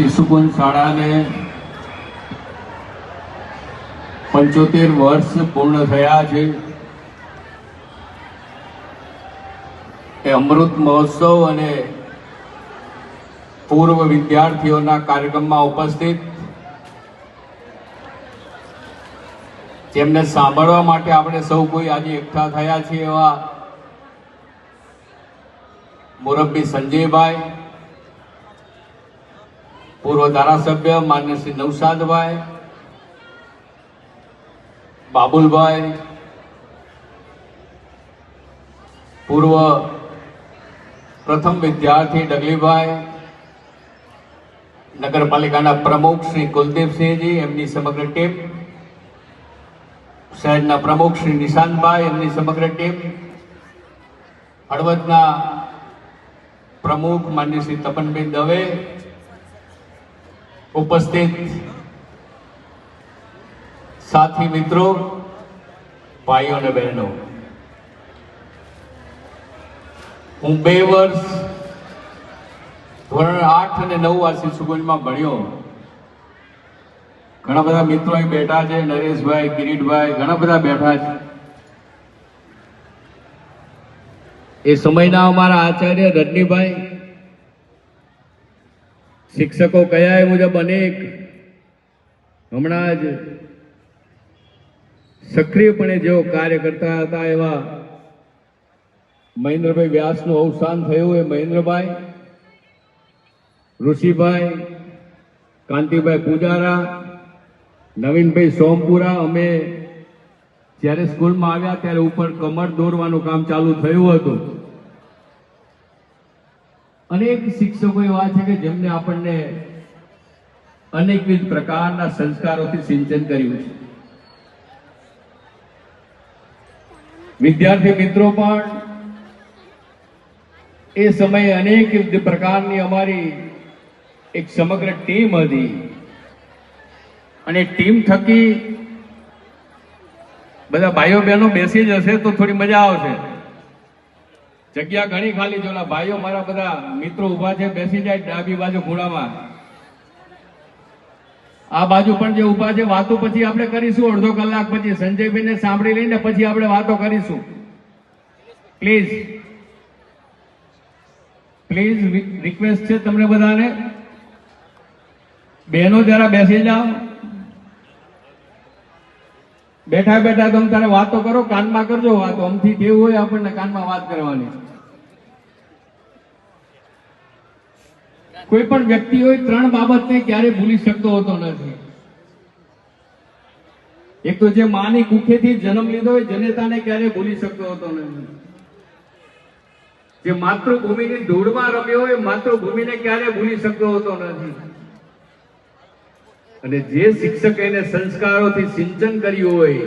શિશુકુંજ શાળાને પંચોતેર વર્ષ પૂર્ણ થયા છે. એ અમૃત મહોત્સવ અને પૂર્વ વિદ્યાર્થીઓના કાર્યક્રમમાં ઉપસ્થિત. જેમને સાંભળવા માટે આપણે સૌ કોઈ આજે એકઠા થયા છીએ એવા મુરબ્બી સંજયભાઈ પૂર્વ ધારાસભ્ય માન્ય શ્રી નવસાદભાઈ બાબુલભાઈ, પૂર્વ પ્રથમ વિદ્યાર્થી ડગલીભાઈ, નગરપાલિકાના પ્રમુખ શ્રી કુલદીપસિંહજી, એમની સમગ્ર ટીમ, શહેરના પ્રમુખ શ્રી નિશાંતભાઈ, એમની સમગ્ર ટીમ, હળવદના પ્રમુખ માન્ય શ્રી તપનભાઈ દવે ઉપસ્થિત સાથી મિત્રો, ભાઈઓ અને બહેનો. હું બે વર્ષ ધોરણ આઠ અને નવ આ શિશુગુંજમાં ભણ્યો. ઘણા બધા મિત્રો અહીં બેઠા છે, નરેશભાઈ, કિરીટભાઈ, ઘણા બધા બેઠા છે. એ સમયના અમારા આચાર્ય રજનીભાઈ શિક્ષકો કયા એ મુજબ અનેક હમણાં જ સક્રિયપણે જેઓ કાર્ય કરતા હતા એવા મહેન્દ્રભાઈ વ્યાસનું અવસાન થયું એ મહેન્દ્રભાઈ, ઋષિભાઈ, કાંતિભાઈ પૂજારા, નવીનભાઈ સોમપુરા, અમે જ્યારે સ્કૂલમાં આવ્યા ત્યારે ઉપર કમર દોરવાનું કામ ચાલુ થયું હતું. અનેક શિક્ષકો એવા છે કે જેમને આપણને અનેકવિધ પ્રકારના સંસ્કારોથી સિંચન કર્યું છે. વિદ્યાર્થી મિત્રો પણ, એ સમયે અનેક પ્રકારની અમારી એક સમગ્ર ટીમ હતી. અને ટીમ થકી બધા ભાઈઓ બહેનો બેસી જશે તો થોડી મજા આવશે. જગ્યા ઘણી ખાલી ઓલા ભાઈઓ મારા બધા મિત્રો ઊભા છે, બેસી જાય ડાબી બાજુ ખૂણામાં આ બાજુ પણ જે ઊભા છે, વાતો પછી આપણે કરીશું અડધો કલાક પછી. સંજયભાઈને સાંભળી લઈને પછી આપણે વાતો કરીશું. પ્લીઝ પ્લીઝ રિક્વેસ્ટ છે તમને બધાને. બહેનો જરા બેસી જાઓ. બેઠા બેઠા તમે તારે વાતો કરો, કાનમાં કરજો વાતો. અમથી કેવું હોય આપણને કાનમાં વાત કરવાની. કોઈ પણ વ્યક્તિ હોય ત્રણ બાબતને ક્યારે ભૂલી શકતો હોતો નથી. એક તો જે માની કુખેથી જન્મ લીધો હોય જનેતાને ક્યારે ભૂલી શકતો હોતો નથી. જે માતૃભૂમિની ધૂળમાં રમ્યો હોય, માતૃભૂમિને ક્યારે ભૂલી શકતો હોતો નથી. અને જે શિક્ષક એને સંસ્કારોથી સિંચન કર્યું હોય,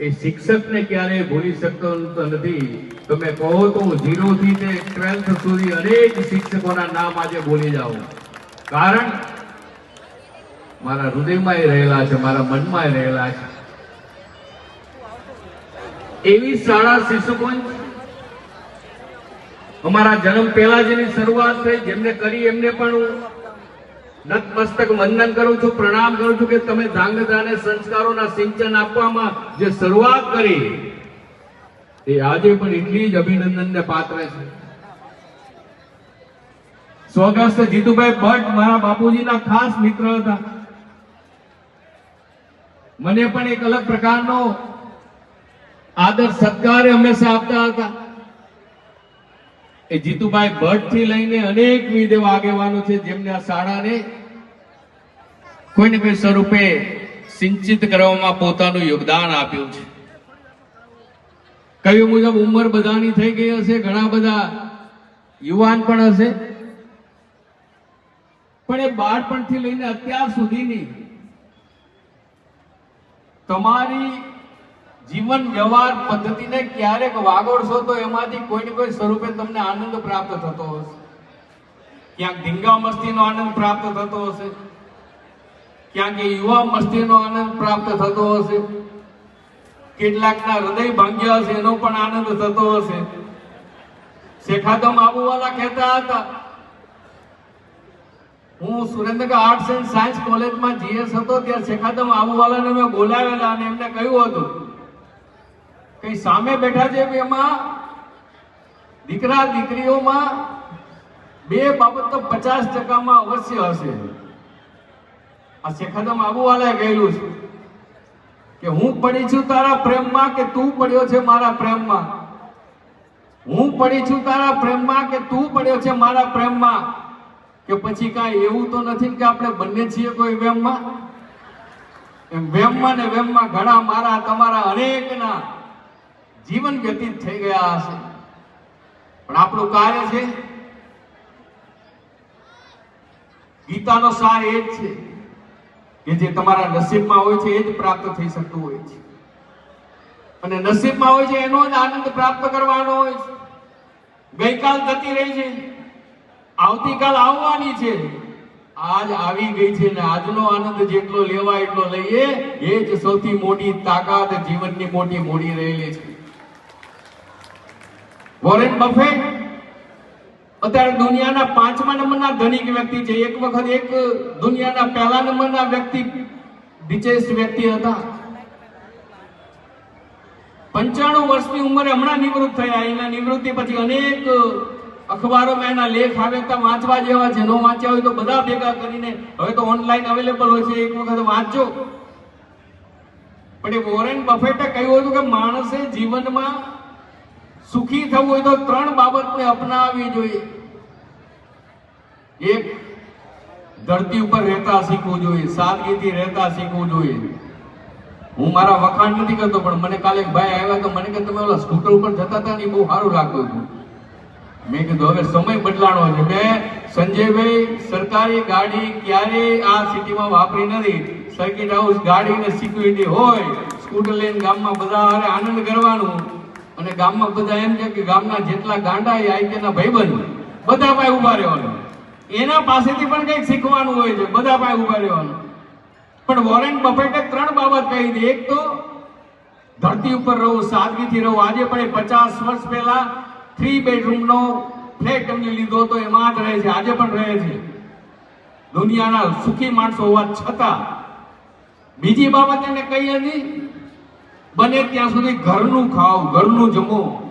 એ શિક્ષકને ક્યારેય ભૂલી શકતો નથી. તમે કહો તો હું ઝીરો તે ટ્વેલ્થ સુધી અનેક શિક્ષકોના નામ આજે બોલી જાઉં કારણ મારા હૃદયમાં એ રહેલા છે, મારા મનમાં રહેલા છે. એવી શાળા શિશુકુંજ અમારા જન્મ પહેલા જેની શરૂઆત થઈ, જેમને કરી એમને પણ હું નતમસ્તક વંદન કરું છું, પ્રણામ કરું છું કે તમે ધાંગધ્રાને સંસ્કારોના સિંચન આપવામાં જે શરૂઆત કરી એ આજે પણ એટલી જ અભિનંદનને પાત્ર છે. સ્વર્ગસ્થ જીતુભાઈ ભટ્ટ મારા બાપુજીના ખાસ મિત્ર હતા. મને પણ એક અલગ પ્રકારનો આદર સત્કાર હંમેશા આપતા હતા. એ જીતુભાઈ ભટ્ટથી લઈને અનેક વિધ એવા આગેવાનો છે જેમને આ શાળાને કોઈને કોઈ સ્વરૂપે સિંચિત કરવામાં પોતાનું યોગદાન આપ્યું છે. કહ્યું મુજબ ઉંમર બધાની થઈ ગઈ હશે, ઘણા બધા યુવાન પણ હશે. પણ એ બાળપણથી લઈને અત્યાર સુધીની તમારી જીવન વ્યવહાર પદ્ધતિને ક્યારેક વાગોડશો તો એમાંથી કોઈ ને કોઈ સ્વરૂપે તમને આનંદ પ્રાપ્ત થતો હશે. ક્યાંક ધીંગા મસ્તીનો આનંદ પ્રાપ્ત થતો હશે. ક્યાંક યુવા મસ્તીનો આનંદ પ્રાપ્ત થતો હશે. કેટલાકના હૃદય ભાંગ્યા હશે, એનો પણ આનંદ થતો હશે. શેખાદમ આબુવાલા કહેતા હતા. હું સુરેન્દ્રનગર આર્ટ્સ એન્ડ સાયન્સ કોલેજમાં જીએસ હતો, ત્યારે શેખાદમ આબુવાલાને મેં બોલાવેલા અને એમને કહ્યું હતું કે સામે બેઠા છે એમાં દીકરા દીકરીઓમાં બે બાબત તો પચાસ ટકામાં અવશ્ય હશે. આ શેખાદમ આબુવાલાએ કહેલું છે. કે હું પડી છું તારા પ્રેમમાં કે તું પડ્યો છે મારા પ્રેમમાં? હું પડી છું તારા પ્રેમમાં કે તું પડ્યો છે મારા પ્રેમમાં? કે પછી કાંઈ એવું તો નથી કે આપણે બંને છીએ કોઈ વેમમાં? એમ વેમમાં ને વેમમાં ઘણા મારા તમારા અનેકના જીવન વ્યતીત થઈ ગયા હશે. પણ આપણું કાર્ય છે? ગીતાનો સાર એ જ છે. કે જે તમારા નસીબમાં હોય છે એ જ પ્રાપ્ત થઈ શકતું હોય છે. અને નસીબમાં હોય છે એનો જ આનંદ પ્રાપ્ત કરવાનો હોય છે. ગઈકાલ જતી રહી છે. આવતીકાલ આવવાની છે. આજ આવી ગઈ છે ને આજનો આનંદ જેટલો લેવા એટલો લઈએ, એ જ સૌથી મોટી તાકાત જીવનની મોટી મૂડી રહેલી છે. વોરેન બફેટ અત્યારે દુનિયાના પાંચમા નંબરના ધનિક વ્યક્તિ છે. એક વખત એક દુનિયાના પહેલા નંબરના વ્યક્તિ રિચેસ્ટ વ્યક્તિ હતા. પંચાણું વર્ષની ઉંમરે હમણાં નિવૃત્ત થયા. એના નિવૃત્તિ પછી અનેક અખબારોમાં એના લેખ આવે, તો વાંચવા જેવા છે. નો વાંચ્યા હોય તો બધા ભેગા કરીને, હવે તો ઓનલાઈન અવેલેબલ હોય છે. એક વખત વાંચજો. પણ એ વોરેન બફેટે કહ્યું હતું કે માણસે જીવનમાં સુખી થવું હોય તો ત્રણ બાબતને અપનાવવી જોઈએ. એક, ધરતી ઉપર રહેતા શીખવું જોઈએ, સાદગીથી રહેતા શીખવું જોઈએ. હું મારા વખાણ નથી કરતો, પણ મને કાલે ભાઈ આવ્યા તો મને કે તમે ઓલા સ્કૂટર ઉપર જતા હતા ને બહુ સારું લાગતું હતું. મેં કીધું, હવે સમય બદલાણો છે. મેં સંજયભાઈ, સરકારી ગાડી ક્યારેય આ સિટીમાં વાપરી નથી. સર્કિટ હાઉસ ગાડી ને સિક્યુરિટી હોય, સ્કૂટર લઈને ગામમાં બધા આનંદ કરવાનું. અને ગામમાં બધા એમ છે કે ગામના જેટલા ગાંડા એ આઈકેના ભાઈબંધ બધા પાસે ઊભા રહેવાનું. એના પાસેથી પણ કંઈક શીખવાનું હોય છે, બધા પાસે ઊભા રહેવાનું. પણ વોરેન બફેટે ત્રણ બાબત કહી હતી. એક તો, ધરતી ઉપર રહું, સાદગીથી રહું. આજે પણ એ પચાસ વર્ષ પહેલા થ્રી બેડરૂમનો ફ્લેટ એમને લીધો હતો, એમાં જ રહે છે, આજે પણ રહે છે. દુનિયાના સુખી માણસો હોવા છતાં, બીજી બાબત એને કહી હતી બને ત્યાં સુધી ઘરનું ખાઓ, ઘરનું જમો.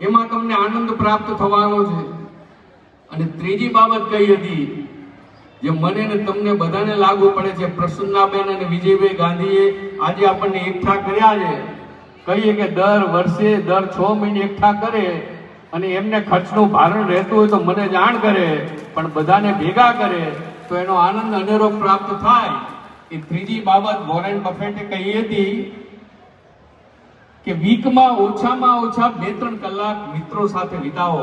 એમાં તમને આનંદ પ્રાપ્ત થવાનો છે. અને ત્રીજી બાબત કઈ હતી? જે મને ને તમને બધાને લાગુ પડે છે, પ્રસન્નાબેન અને વિજયભાઈ ગાંધીએ આજે આપણને એકઠા કર્યા છે. કહીએ કે દર વર્ષે, દર છ મહિને એકઠા કરે અને એમને ખર્ચનું ભારણ રહેતું હોય તો મને જાણ કરે, પણ બધાને ભેગા કરે, તો એનો આનંદ, અનેરો પ્રાપ્ત થાય. એ ત્રીજી બાબત વોરેન બફેટે કહી હતી કે વીકમાં ઓછામાં ઓછા બે ત્રણ કલાક મિત્રો સાથે વિતાવો.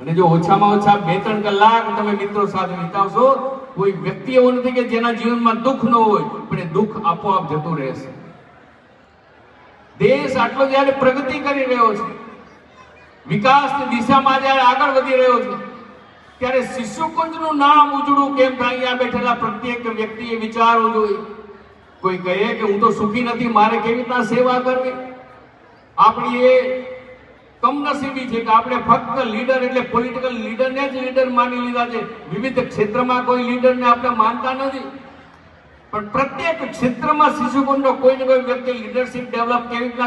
અને જો ઓછામાં ઓછા બે ત્રણ કલાક તમે મિત્રો સાથે વિતાવશો, કોઈ વ્યક્તિ એવો નથી કે જેના જીવનમાં દુઃખ ન હોય, પણ એ દુઃખ આપોઆપ જતું રહેશે. દેશ આટલો જ્યારે પ્રગતિ કરી રહ્યો છે, વિકાસની દિશામાં જ્યારે આગળ વધી રહ્યો છે, ત્યારે શિશુકુંજનું નામ ઉજળું કેમ થાય? અહીંયા બેઠેલા પ્રત્યેક વ્યક્તિએ વિચારવું જોઈએ. કોઈ કહે કે હું તો સુખી નથી, મારે કેવી રીતના સેવા કરવી? આપણી એ કમનસીબી છે કે આપણે ફક્ત લીડર એટલે પોલિટિકલ લીડરને જ લીડર માની લીધા છે. વિવિધ ક્ષેત્રમાં કોઈ લીડરને આપણે માનતા નથી. પણ પ્રત્યેક ક્ષેત્રમાં શિશુકુંડનો કોઈ ને કોઈ વ્યક્તિ લીડરશિપ ડેવલપ કેવી રીતના